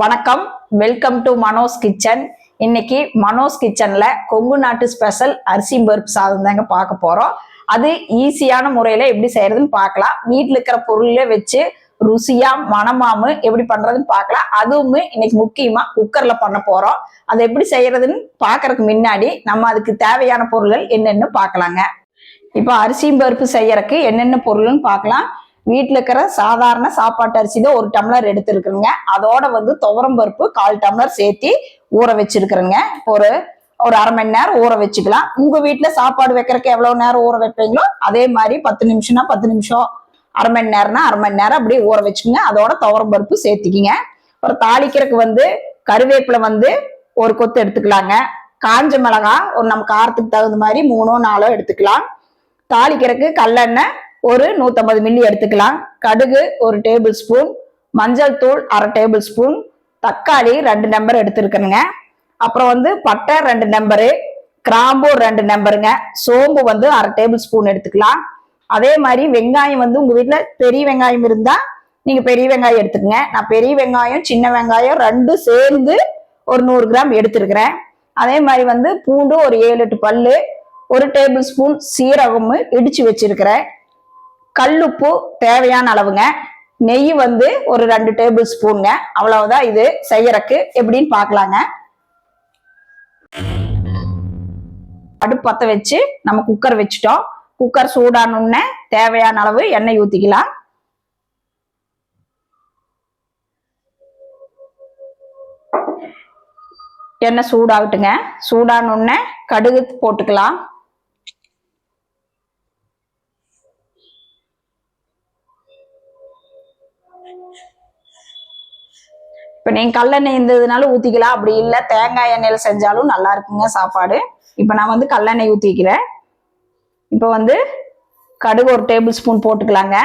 வணக்கம். Welcome to Mano's kitchen இன்னைக்கு மனோஸ் கிச்சன்ல கொங்கு நாட்டு ஸ்பெஷல் அரிசி பருப்பு சாதம் தாங்க பார்க்க போறோம். அது ஈஸியான முறையில எப்படி செய்யறதுன்னு பார்க்கலாம். வீட்டில் இருக்கிற பொருளே வச்சு ருசியா மனமாமு எப்படி பண்றதுன்னு பார்க்கலாம். அதுவும் இன்னைக்கு முக்கியமா குக்கர்ல பண்ண போறோம். அதை எப்படி செய்யறதுன்னு பாக்குறதுக்கு முன்னாடி நம்ம அதுக்கு தேவையான பொருள்கள் என்னென்னு பார்க்கலாங்க. இப்போ அரிசியும் பருப்பு செய்யறதுக்கு என்னென்ன பொருள்னு பார்க்கலாம். வீட்டில் இருக்கிற சாதாரண சாப்பாட்டு அரிசி தான் ஒரு டம்ளர் எடுத்துருக்குறேங்க. அதோட வந்து துவரம் பருப்பு கால் டம்ளர் சேர்த்து ஊற வச்சிருக்கிறேங்க. ஒரு ஒரு அரை மணி நேரம் ஊற வச்சுக்கலாம். உங்க வீட்டுல சாப்பாடு வைக்கிறதுக்கு எவ்வளவு நேரம் ஊற வைப்பீங்களோ அதே மாதிரி பத்து நிமிஷம்னா பத்து நிமிஷம். அரை மணி நேரம்னா அரை மணி நேரம் அப்படியே ஊற வச்சுக்கோங்க. அதோட துவரம் பருப்பு சேர்த்திக்கிங்க. அப்புறம் தாளிக்கிறதுக்கு வந்து கருவேப்பிலை வந்து ஒரு கொத்து எடுத்துக்கலாங்க. காஞ்ச மிளகா ஒரு நம்ம காரத்துக்கு தகுந்த மாதிரி மூணோ நாலோ எடுத்துக்கலாம். தாளிக்கிறதுக்கு கல்லெண்ணெய் ஒரு நூற்றம்பது மில்லி எடுத்துக்கலாம். கடுகு ஒரு டேபிள் ஸ்பூன் மஞ்சள் தூள் அரை டேபிள் ஸ்பூன் தக்காளி ரெண்டு நம்பர் எடுத்துருக்கணுங்க. அப்புறம் வந்து பட்டை ரெண்டு நம்பரு கிராம்பு ரெண்டு நம்பருங்க சோம்பு வந்து அரை டேபிள் ஸ்பூன் எடுத்துக்கலாம். அதே மாதிரி வெங்காயம் வந்து உங்கள் வீட்டில் பெரிய வெங்காயம் இருந்தால் நீங்கள் பெரிய வெங்காயம் எடுத்துக்கங்க. நான் பெரிய வெங்காயம் சின்ன வெங்காயம் ரெண்டும் சேர்ந்து ஒரு நூறு கிராம் எடுத்துருக்கிறேன். அதே மாதிரி வந்து பூண்டு ஒரு ஏழு எட்டு பல் ஒரு டேபிள் ஸ்பூன் சீரகமும் இடித்து வச்சுருக்கிறேன். கல்லுப்பு தேவையான அளவுங்க. நெய் வந்து ஒரு ரெண்டு டேபிள் ஸ்பூனுங்க அவ்வளவுதான் இது செய்யறக்கு. எப்படின்னு பார்க்கலாங்க. அடுப்பு பற்ற வச்சு நம்ம குக்கர் வச்சுட்டோம். குக்கர் சூடானோடனே தேவையான அளவு எண்ணெய் ஊற்றிக்கலாம் எண்ணெய் சூடாகட்டுங்க. சூடானோடனே கடுகு போட்டுக்கலாம். இப்போ நீங்கள் கல்லெண்ணெய் இருந்ததுனால ஊற்றிக்கலாம் அப்படி இல்லை தேங்காய் எண்ணெயில் செஞ்சாலும் நல்லா இருக்குங்க சாப்பாடு. இப்போ நான் வந்து கல்லெண்ணெய் ஊற்றிக்கிறேன் இப்போ வந்து கடுகு ஒரு டேபிள் ஸ்பூன் போட்டுக்கலாங்க.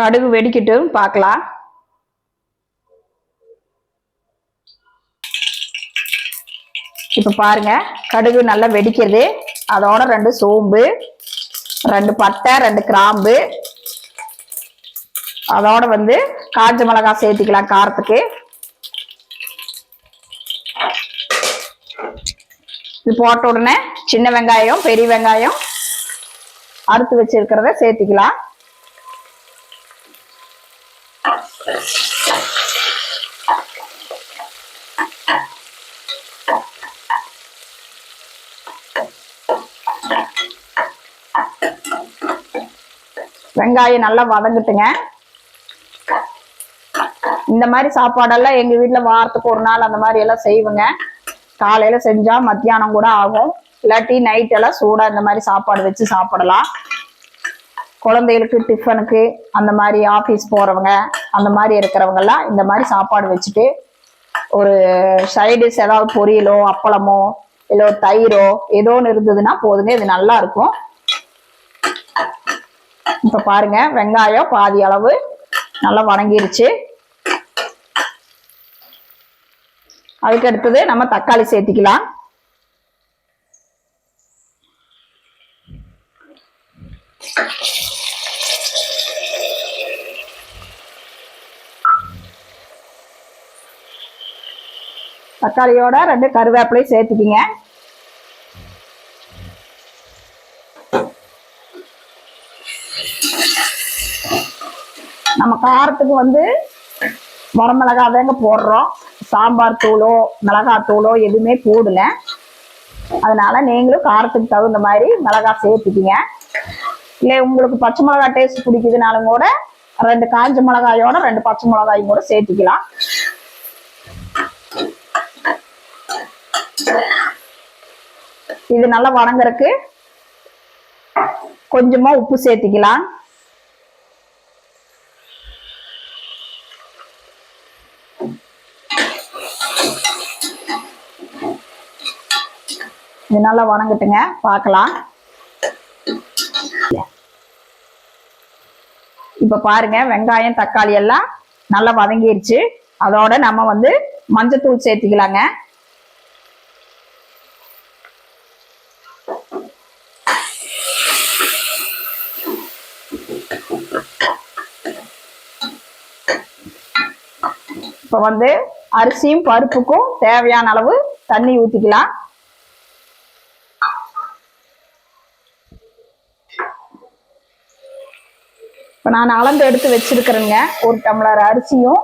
கடுகு வெடிக்கட்டும் பார்க்கலாம். இப்போ பாருங்க கடுகு நல்லா வெடிக்கிறது. அதோட ரெண்டு சோம்பு ரெண்டு பட்டை ரெண்டு கிராம்பு. அதோட வந்து காஞ்ச மிளகாய் சேர்த்துக்கலாம் காரத்துக்கு. இது போட்ட உடனே சின்ன வெங்காயம் பெரிய வெங்காயம். அறுத்து வச்சிருக்கிறத சேர்த்துக்கலாம். வெங்காயம் நல்லா வதங்கட்டுங்க. இந்த மாதிரி சாப்பாடெல்லாம் எங்க வீட்டுல வாரத்துக்கு ஒரு நாள் அந்த மாதிரி எல்லாம் செய்வேங்க. காலையில செஞ்சா மத்தியானம் கூட ஆகும். இல்லாட்டி நைட் எல்லாம் சூடா இந்த மாதிரி சாப்பாடு வச்சு சாப்பிடலாம். குழந்தைகளுக்கு டிஃபனுக்கு அந்த மாதிரி ஆஃபீஸ் போறவங்க அந்த மாதிரி இருக்கிறவங்கெல்லாம் இந்த மாதிரி சாப்பாடு வச்சுட்டு ஒரு சைடிஷ் ஏதாவது பொரியலோ அப்பளமோ இல்லை ஒரு தயிரோ ஏதோ ஒன்று இருந்ததுன்னா போதுங்க. இது நல்லா இருக்கும். இப்ப பாருங்க வெங்காயம் பாதி அளவு நல்லா வணங்கிருச்சு. அதுக்கு அடுத்தது நம்ம தக்காளி சேர்த்திக்கலாம். தக்காளியோட ரெண்டு கருவேப்பிலையும் சேர்த்துக்கிங்க. காரத்துக்கு வந்து வரமிளகா தாங்க போடுறோம். சாம்பார் தூளோ மிளகாய் தூளோ எதுவுமே போடல. அதனால நீங்களும் காரத்துக்கு தகுந்த மாதிரி மிளகாய் சேர்த்துக்கிங்க. இல்லை உங்களுக்கு பச்சை மிளகாய் டேஸ்ட் பிடிக்குதுனாலும் கூட ரெண்டு காஞ்ச மிளகாயோட ரெண்டு பச்சை மிளகாயும் கூட சேர்த்துக்கலாம். இது நல்லா வணங்குறதுக்கு கொஞ்சமா உப்பு சேர்த்துக்கலாம். இது நல்லா வணங்கட்டுங்க பார்க்கலாம் இப்போ பாருங்க வெங்காயம் தக்காளி எல்லாம் நல்லா வதங்கிருச்சு. அதோட நம்ம வந்து மஞ்சத்தூள் சேர்த்துக்கலாங்க. இப்போ வந்து அரிசியும் பருப்புக்கும் தேவையான அளவு தண்ணி ஊற்றிக்கலாம் இப்போ நான் அளந்து எடுத்து வச்சிருக்கிறேங்க. ஒரு டம்ளர் அரிசியும்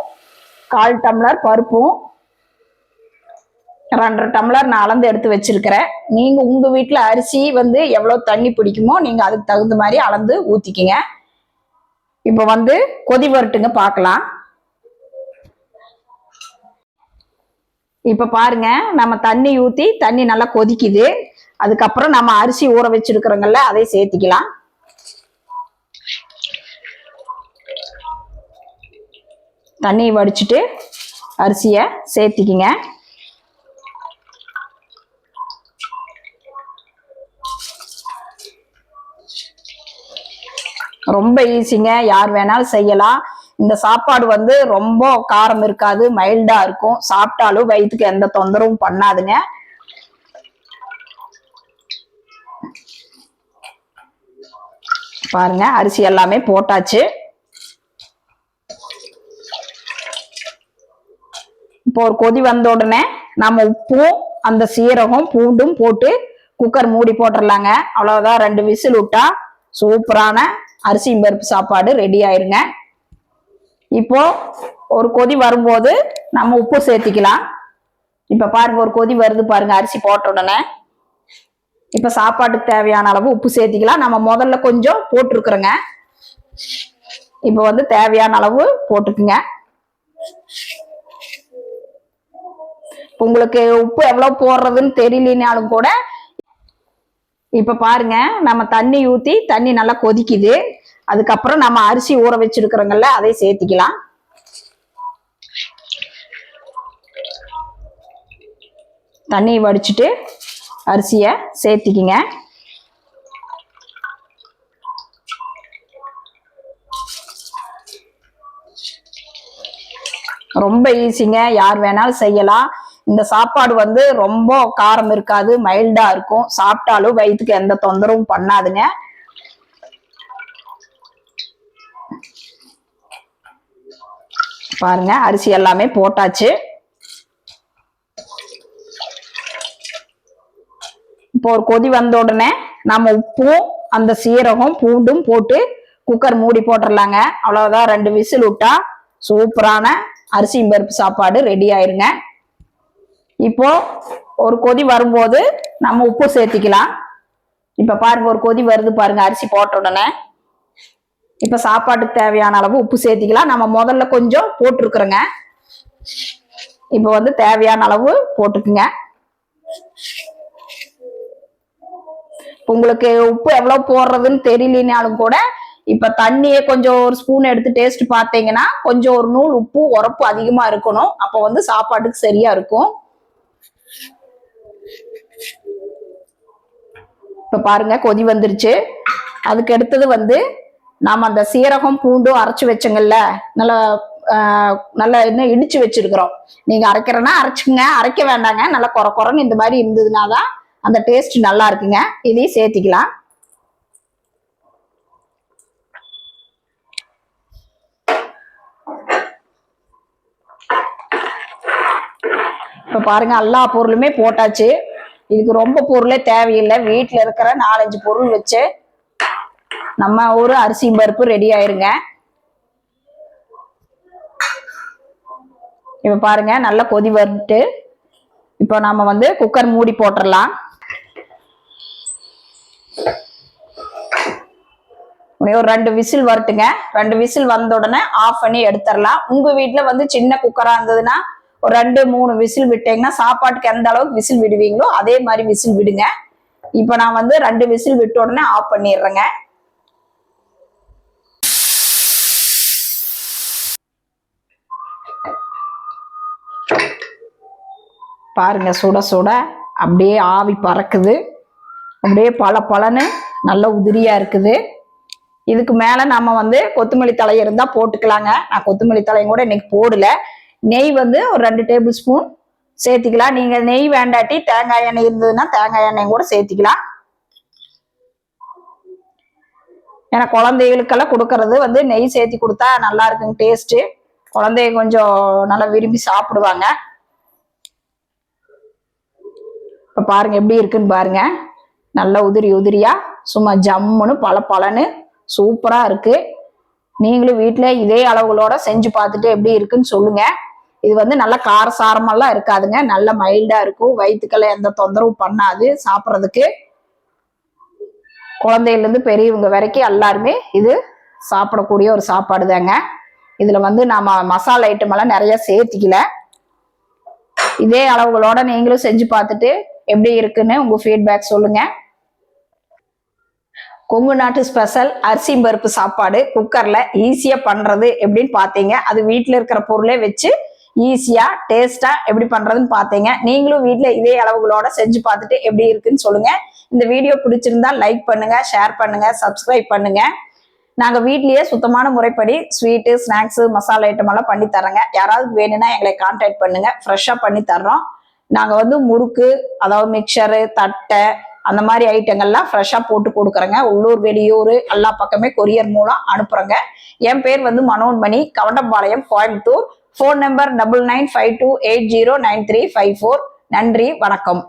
கால் டம்ளர் பருப்பும். ரெண்டரை டம்ளர் நான் அளந்து எடுத்து வச்சிருக்கிறேன். நீங்க உங்க வீட்டில் அரிசி வந்து எவ்வளோ தண்ணி பிடிக்குமோ நீங்க அதுக்கு தகுந்த மாதிரி அளந்து ஊற்றிக்கிங்க இப்போ வந்து கொதி வரட்டுங்க பார்க்கலாம் இப்போ பாருங்க நம்ம தண்ணி ஊற்றி தண்ணி நல்லா கொதிக்குது. அதுக்கப்புறம் நம்ம அரிசி ஊற வச்சிருக்கிறோங்கல்ல அதை சேர்த்திக்கலாம். தண்ணியை வடிச்சிட்டு அரிசியை சேர்த்திக்கிங்க. ரொம்ப ஈஸிங்க. யார் வேணாலும் செய்யலாம். இந்த சாப்பாடு வந்து ரொம்ப காரம் இருக்காது மைல்டா இருக்கும். சாப்பிட்டாலும் வயிற்றுக்கு எந்த தொந்தரவும் பண்ணாதுங்க. பாருங்க அரிசி எல்லாமே போட்டாச்சு. இப்போ ஒரு கொதி வந்த உடனே நம்ம உப்பும் அந்த சீரகம் பூண்டும் போட்டு குக்கர் மூடி போட்டுடலாங்க அவ்வளவுதான் ரெண்டு விசில் விட்டா சூப்பரான அரிசியும் பருப்பு சாப்பாடு ரெடி ஆயிருங்க. இப்போ ஒரு கொதி வரும்போது நம்ம உப்பு சேர்த்திக்கலாம். இப்ப பாருங்க ஒரு கொதி வருது பாருங்க அரிசி போட்ட உடனே. இப்ப சாப்பாட்டுக்கு தேவையான அளவு உப்பு சேர்த்திக்கலாம். நம்ம முதல்ல கொஞ்சம் போட்டிருக்குறோங்க. இப்ப வந்து தேவையான அளவு போட்டுக்குங்க. உங்களுக்கு உப்பு எவ்வளவு போடுறதுன்னு தெரியலனாலும் கூட இப்ப பாருங்க நம்ம தண்ணி ஊத்தி தண்ணி நல்லா கொதிக்குது. அதுக்கப்புறம் நம்ம அரிசி ஊற வச்சிருக்கிறோங்கல்ல அதை சேர்த்திக்கலாம். தண்ணியை வடிச்சிட்டு அரிசியை சேர்த்திக்கிங்க. ரொம்ப ஈஸிங்க யார் வேணாலும் செய்யலாம். இந்த சாப்பாடு வந்து ரொம்ப காரம் இருக்காது மைல்டா இருக்கும். சாப்பிட்டாலும் வயிற்றுக்கு எந்த தொந்தரவும் பண்ணாதுங்க. பாருங்க அரிசி எல்லாமே போட்டாச்சு. இப்போ ஒரு கொதி வந்த உடனே நம்ம உப்பும் அந்த சீரகம் பூண்டும் போட்டு குக்கர் மூடி போட்டுடலாங்க அவ்வளவுதான் ரெண்டு விசில் விட்டா சூப்பரான அரிசி பருப்பு சாப்பாடு ரெடி ஆயிருங்க. இப்போ ஒரு கொதி வரும்போது நம்ம உப்பு சேர்த்திக்கலாம். இப்ப பாருங்க ஒரு கொதி வருது பாருங்க அரிசி போட்ட உடனே. இப்ப சாப்பாட்டுக்கு தேவையான அளவு உப்பு சேர்த்திக்கலாம். நம்ம முதல்ல கொஞ்சம் போட்டிருக்கிறோங்க. இப்ப வந்து தேவையான அளவு போட்டுக்குங்க. உங்களுக்கு உப்பு எவ்வளவு போடுறதுன்னு தெரியலனாலும் கூட இப்ப தண்ணியை கொஞ்சம் ஒரு ஸ்பூன் எடுத்து டேஸ்ட் பார்த்தீங்கன்னா கொஞ்சம் ஒரு நூல் உப்பு உரப்பு அதிகமா இருக்கணும். அப்ப வந்து சாப்பாட்டுக்கு சரியா இருக்கும். இப்போ பாருங்க கொதி வந்துருச்சு. அதுக்கு அடுத்தது வந்து நாம் அந்த சீரகம் பூண்டும் அரைச்சி வச்சோங்கல்ல நல்லா நல்லா இன்னும் இடிச்சு வச்சிருக்கிறோம். நீங்க அரைக்கிறனா அரைச்சுங்க அரைக்க வேண்டாங்க நல்லா குறை குறைன்னு இந்த மாதிரி இருந்ததுனா தான் அந்த டேஸ்ட் நல்லா இருக்குங்க. இதையும் சேர்த்திக்கலாம். இப்போ பாருங்க எல்லா பொருளுமே போட்டாச்சு. இதுக்கு ரொம்ப பொருளே தேவையில்லை. வீட்டில் இருக்கிற நாலஞ்சு பொருள் வச்சு நம்ம ஒரு அரிசி பருப்பு ரெடி ஆயிருங்க. இப்போ பாருங்க நல்லா கொதி வந்துட்டு இப்போ நாம வந்து குக்கர் மூடி போட்டுடலாம் ஒரு ரெண்டு விசில் வரட்டுங்க. ரெண்டு விசில் வந்த உடனே ஆஃப் பண்ணி எடுத்துடலாம் உங்க வீட்டில் வந்து சின்ன குக்கரா இருந்ததுன்னா ஒரு ரெண்டு மூணு விசில் விட்டீங்கன்னா சாப்பாட்டுக்கு எந்த அளவுக்கு விசில் விடுவீங்களோ அதே மாதிரி விசில் விடுங்க. இப்போ நான் வந்து ரெண்டு விசில் விட்ட உடனே ஆஃப் பண்ணிடுறேங்க. பாருங்க சுட சுட அப்படியே ஆவி பறக்குது. அப்படியே பல பலன்னு நல்ல உதிரியா இருக்குது. இதுக்கு மேல நம்ம வந்து கொத்தமல்லி தழை இருந்தா போட்டுக்கலாங்க. நான் கொத்தமல்லி தலையும் கூட இன்னைக்கு போடல. நெய் வந்து ஒரு ரெண்டு டேபிள் ஸ்பூன் சேர்த்திக்கலாம். நீங்கள் நெய் வேண்டாட்டி தேங்காய் எண்ணெய் இருந்ததுன்னா தேங்காய் எண்ணெய் கூட சேர்த்திக்கலாம். ஏன்னா குழந்தைகளுக்கெல்லாம் கொடுக்கறது வந்து நெய் சேர்த்தி கொடுத்தா நல்லா இருக்குங்க டேஸ்ட்டு குழந்தைய கொஞ்சம் நல்லா விரும்பி சாப்பிடுவாங்க. இப்போ பாருங்க எப்படி இருக்குன்னு பாருங்க. நல்ல உதிரி உதிரியா சும்மா ஜம்முன்னு பல பலன்னு சூப்பராக இருக்குது நீங்களும் வீட்டில் இதே அளவுகளோட செஞ்சு பார்த்துட்டு எப்படி இருக்குன்னு சொல்லுங்க. இது வந்து நல்ல காரசாரமெல்லாம் இருக்காதுங்க. நல்ல மைல்டா இருக்கும். வயிற்றுக்கெல்லாம் எந்த தொந்தரவும் பண்ணாது சாப்பிட்றதுக்கு. குழந்தையிலேருந்து பெரியவங்க வரைக்கும் எல்லாருமே இது சாப்பிடக்கூடிய ஒரு சாப்பாடு தாங்க இதில் வந்து நாம் மசாலா ஐட்டம் எல்லாம் நிறைய சேர்த்திக்கல. இதே அளவுகளோட நீங்களும் செஞ்சு பார்த்துட்டு எப்படி இருக்குன்னு உங்கள் ஃபீட்பேக் சொல்லுங்கள் கொங்கு நாட்டு ஸ்பெஷல் அரிசி பருப்பு சாப்பாடு குக்கர்ல ஈஸியா பண்றது எப்படின்னு பார்த்தீங்க அது வீட்டில் இருக்கிற பொருளே வச்சு ஈஸியா டேஸ்டா எப்படி பண்றதுன்னு பார்த்தீங்க நீங்களும் வீட்டில் இதே அளவுகளோட செஞ்சு பார்த்துட்டு எப்படி இருக்குன்னு சொல்லுங்க. இந்த வீடியோ பிடிச்சிருந்தா லைக் பண்ணுங்க ஷேர் பண்ணுங்க சப்ஸ்கிரைப் பண்ணுங்க. நாங்கள் வீட்லேயே சுத்தமான முறைப்படி ஸ்வீட்டு ஸ்நாக்ஸு மசாலா ஐட்டம் எல்லாம் பண்ணி தரோங்க யாராவது வேணும்னா எங்களை கான்டாக்ட் பண்ணுங்க. ஃப்ரெஷ்ஷாக பண்ணி தர்றோம். நாங்கள் வந்து முறுக்கு அதாவது மிக்சரு தட்டை அந்த மாதிரி ஐட்டங்கள்லாம் ஃப்ரெஷ்ஷாக போட்டு கொடுக்குறேங்க. உள்ளூர் வெளியூர் எல்லா பக்கமே கொரியர் மூலம் அனுப்புகிறேங்க என் பேர் வந்து Manonmani Kavundampalayam Coimbatore. Phone number double nine five two eight zero nine three five four நன்றி வணக்கம்.